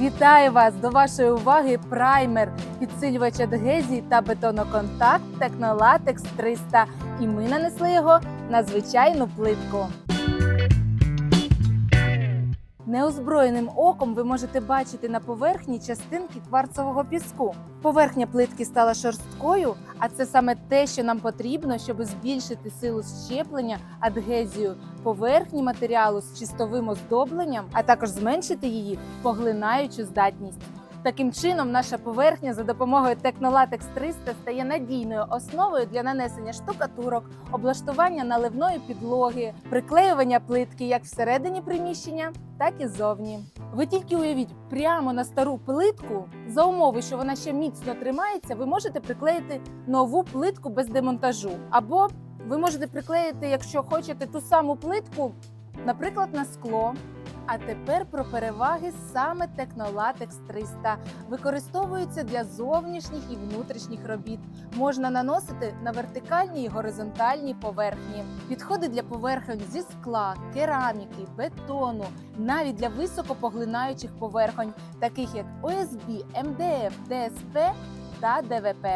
Вітаю вас! До вашої уваги праймер, підсилювач адгезії та бетоноконтакт Технолатекс 300. І ми нанесли його на звичайну плитку. Неозброєним оком ви можете бачити на поверхні частинки кварцового піску. Поверхня плитки стала шорсткою, а це саме те, що нам потрібно, щоб збільшити силу щеплення адгезію поверхні матеріалу з чистовим оздобленням, а також зменшити її поглинаючу здатність. Таким чином, наша поверхня за допомогою Технолатекс 300 стає надійною основою для нанесення штукатурок, облаштування наливної підлоги, приклеювання плитки як всередині приміщення, так і зовні. Ви тільки уявіть, прямо на стару плитку, за умови, що вона ще міцно тримається, ви можете приклеїти нову плитку без демонтажу. Або ви можете приклеїти, якщо хочете, ту саму плитку, наприклад, на скло. А тепер про переваги саме Технолатекс 300. Використовується для зовнішніх і внутрішніх робіт. Можна наносити на вертикальні і горизонтальні поверхні. Підходить для поверхень зі скла, кераміки, бетону, навіть для високопоглинаючих поверхонь, таких як ОСБ, МДФ, ДСП та ДВП.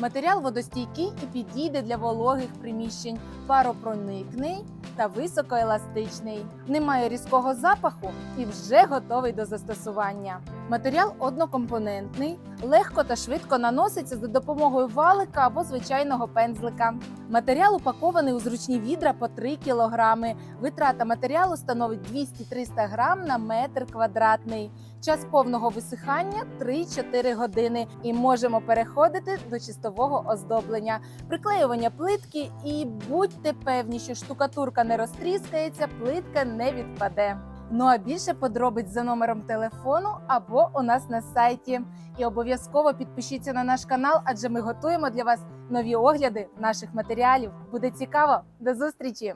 Матеріал водостійкий і підійде для вологих приміщень, паропроникний та високоеластичний. Немає різкого запаху і вже готовий до застосування. Матеріал однокомпонентний, легко та швидко наноситься за допомогою валика або звичайного пензлика. Матеріал упакований у зручні відра по 3 кг. Витрата матеріалу становить 200-300 грам на метр квадратний. Час повного висихання 3-4 години. І можемо переходити до чистового оздоблення, приклеювання плитки. І будьте певні, що штукатурка не розтріскається, плитка не відпаде. Ну а більше подробиць за номером телефону або у нас на сайті. І обов'язково підпишіться на наш канал, адже ми готуємо для вас нові огляди наших матеріалів. Буде цікаво. До зустрічі!